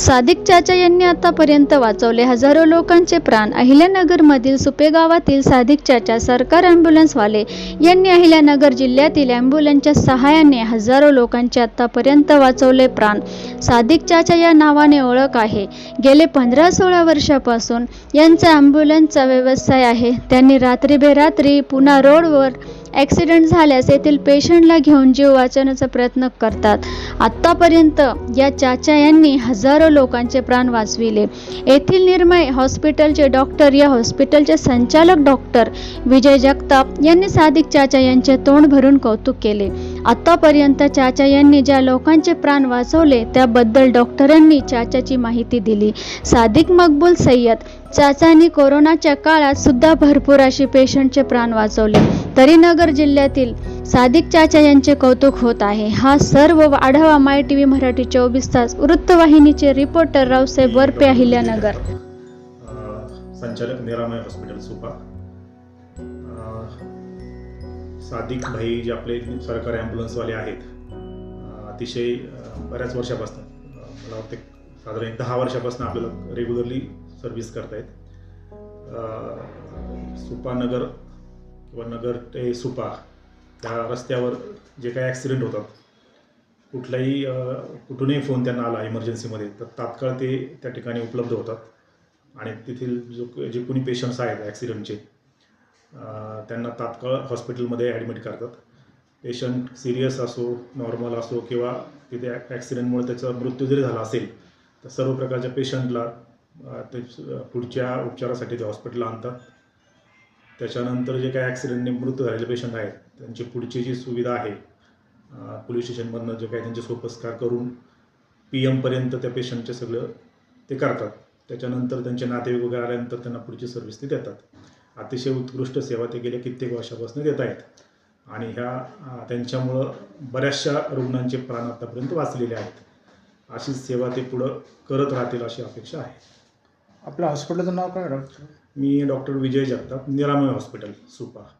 सादिक चाचा यांनी आतापर्यंत वाचवले हजारो लोकांचे प्राण. अहिल्यानगरमधील सुपे गावातील सादिक चाचा सरकार ॲम्ब्युलन्सवाले यांनी अहिल्यानगर जिल्ह्यातील ॲम्ब्युलन्सच्या सहाय्याने हजारो लोकांचे आतापर्यंत वाचवले प्राण. सादिक चाचा या नावाने ओळख आहे. गेले पंधरा सोळा वर्षापासून यांचा ॲम्ब्युलन्सचा व्यवसाय आहे. त्यांनी रात्री बेरात्री पुन्हा रोडवर ॲक्सिडेंट झाल्यास येथील पेशंटला घेऊन जीव वाचवण्याचा प्रयत्न करतात. आत्तापर्यंत या चाचा यांनी हजारो लोकांचे प्राण वाचविले. येथील निर्मय हॉस्पिटलचे डॉक्टर या हॉस्पिटलचे संचालक डॉक्टर विजय जगताप यांनी सादिक चाचा यांचे तोंड भरून कौतुक केले. आत्तापर्यंत चाचा यांनी ज्या लोकांचे प्राण वाचवले त्याबद्दल डॉक्टरांनी चाचाची माहिती दिली. सादिक मकबूल सय्यद चाचांनी कोरोनाच्या काळात सुद्धा भरपूर अशी पेशंटचे प्राण वाचवले. तरीनगर जिल्ह्यातील सादिक चाचा यांचे कौतुक होत आहे. हा सर्व आढावा माय टी व्ही मराठी चोवीस तास वृत्तवाहिनीचे रिपोर्टर रावसाहेब वरपे अहिल्यानगर. नगर संचालक निरामय हॉस्पिटल सुपा. सादिक भाई जे आपले सरकारी ॲम्ब्युलन्सवाले आहेत अतिशय बऱ्याच वर्षापासून मला वाटते साधारण एक दहा वर्षापासून आपल्याला रेग्युलरली सर्व्हिस करतायत. अ, सुपा नगर किंवा नगर ते सुपा त्या रस्त्यावर जे काही ॲक्सिडेंट होतात कुठलाही कुठूनही फोन त्यांना आला इमर्जन्सीमध्ये तर तात्काळ ते त्या ठिकाणी उपलब्ध होतात. आणि तेथील जो जे कोणी पेशंट्स आहेत ॲक्सिडेंटचे त्यांना तात्काळ हॉस्पिटलमध्ये ॲडमिट करतात. पेशंट सिरियस असो नॉर्मल असो किंवा तिथे ॲक्सिडेंटमुळे त्याचा मृत्यू जरी झाला असेल तर सर्व प्रकारच्या पेशंटला ते पुढच्या उपचारासाठी ते हॉस्पिटलला आणतात. त्याच्यानंतर जे काही ॲक्सिडेंटने मृत झालेले पेशंट आहेत त्यांची पुढची जी सुविधा आहे पोलीस स्टेशनमधनं जे काही त्यांचे सोपस्कार करून पी एमपर्यंत त्या पेशंटचे सगळं ते करतात. त्याच्यानंतर त्यांचे नातेवाईक वगैरे आल्यानंतर त्यांना पुढची सर्व्हिस ते देतात. अतिशय उत्कृष्ट सेवा ते गेल्या कित्येक वर्षापासून देत आहेत. आणि ह्या त्यांच्यामुळं बऱ्याचशा रुग्णांचे प्राण आतापर्यंत वाचलेले आहेत. अशीच सेवा ते पुढं करत राहतील अशी अपेक्षा आहे. आपल्या हॉस्पिटलचं नाव काय डॉक्टर? मी डॉक्टर विजय जगताप निरामय हॉस्पिटल सुपा.